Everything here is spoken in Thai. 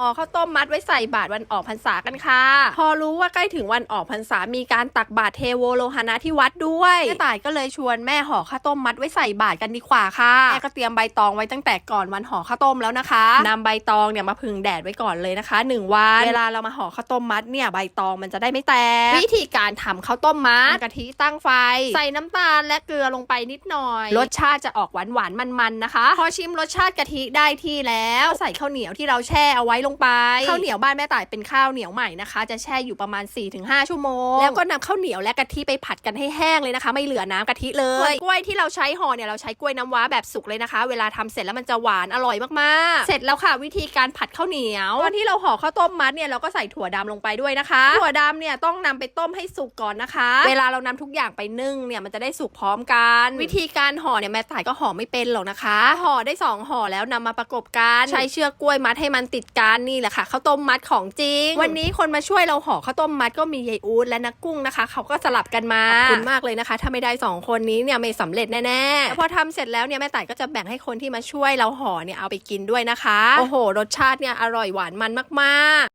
ห่อข้าวต้มมัดไว้ใส่บาตรวันออกพรรษากันค่ะ พอรู้ว่าใกล้ถึงวันออกพรรษามีการตักบาตรเทโวโลหณะที่วัดด้วยแม่ต่ายก็เลยชวนแม่ห่อข้าวต้มมัดไว้ใส่บาตรกันดีกว่าค่ะแม่ก็เตรียมใบตองไว้ตั้งแต่ก่อนวันห่อข้าวต้มแล้วนะคะนำใบตองเนี่ยมาพึ่งแดดไว้ก่อนเลยนะคะหนึ่งวัน เวลาเรามาห่อข้าวต้มมัดเนี่ยใบตองมันจะได้ไม่แตกวิธีการทำข้าวต้มมัดกะทิตั้งไฟ ใส่น้ำตาลและเกลือลงไปนิดหน่อย รสชาติจะออกหวานหวานมันๆนะคะ พอชิมรสชาติกะทิได้ที่แล้ว ใส่ข้าวเหนียวที่เราแช่เอาไว้ลงไป ข้าวเหนียวบ้านแม่ต่ายเป็นข้าวเหนียวใหม่นะคะ จะแช่อยู่ประมาณ 4-5 ชั่วโมง แล้วก็นำข้าวเหนียวและกะทิไปผัดกันให้แห้งเลยนะคะ ไม่เหลือน้ำกะทิเลยกล้วยที่เราใช้ห่อเนี่ยเราใช้กล้วยน้ำว้าแบบสุกเลยนะคะ เวลาทำเสร็จแล้วมันจะหวานอร่อยมากๆ เสร็จแล้วค่ะ วิธีการผัดข้าวเหนียวตอนที่เราห่อข้าวต้มมัดเนี่ยเราก็ใส่ถั่วดำลงไปด้วยนะคะ ถั่วดำเนี่ยต้องนำไปต้มให้สุกก่อนนะคะ เวลาเรานำทุกอย่างไปนึ่งเนี่ยมันจะได้สุกพร้อมกัน วิธีการห่อเนี่ยแม่ต่ายก็ห่อไม่เป็นหรอกนะคะห่อได้สองห่อแล้วนำมาประกบกันใช้เชือกกล้วยมัดให้มันติดกันนี่แหละค่ะข้าวต้มมัดของจริง วันนี้คนมาช่วยเราห่อข้าวต้มมัดก็มียายอู๊ดและนักกุ้งนะคะ เขาก็สลับกันมาขอบคุณมากเลยนะคะ ถ้าไม่ได้สองคนนี้เนี่ยไม่สำเร็จแน่ๆแล้วพอทำเสร็จแล้วเนี่ยแม่ต่ายก็จะแบ่งให้คนที่มาช่วยเราห่อเนี่ยเอาไปกินด้วยนะคะ โอ้โห รสชาติเนี่ยอร่อยหวานมันมากๆ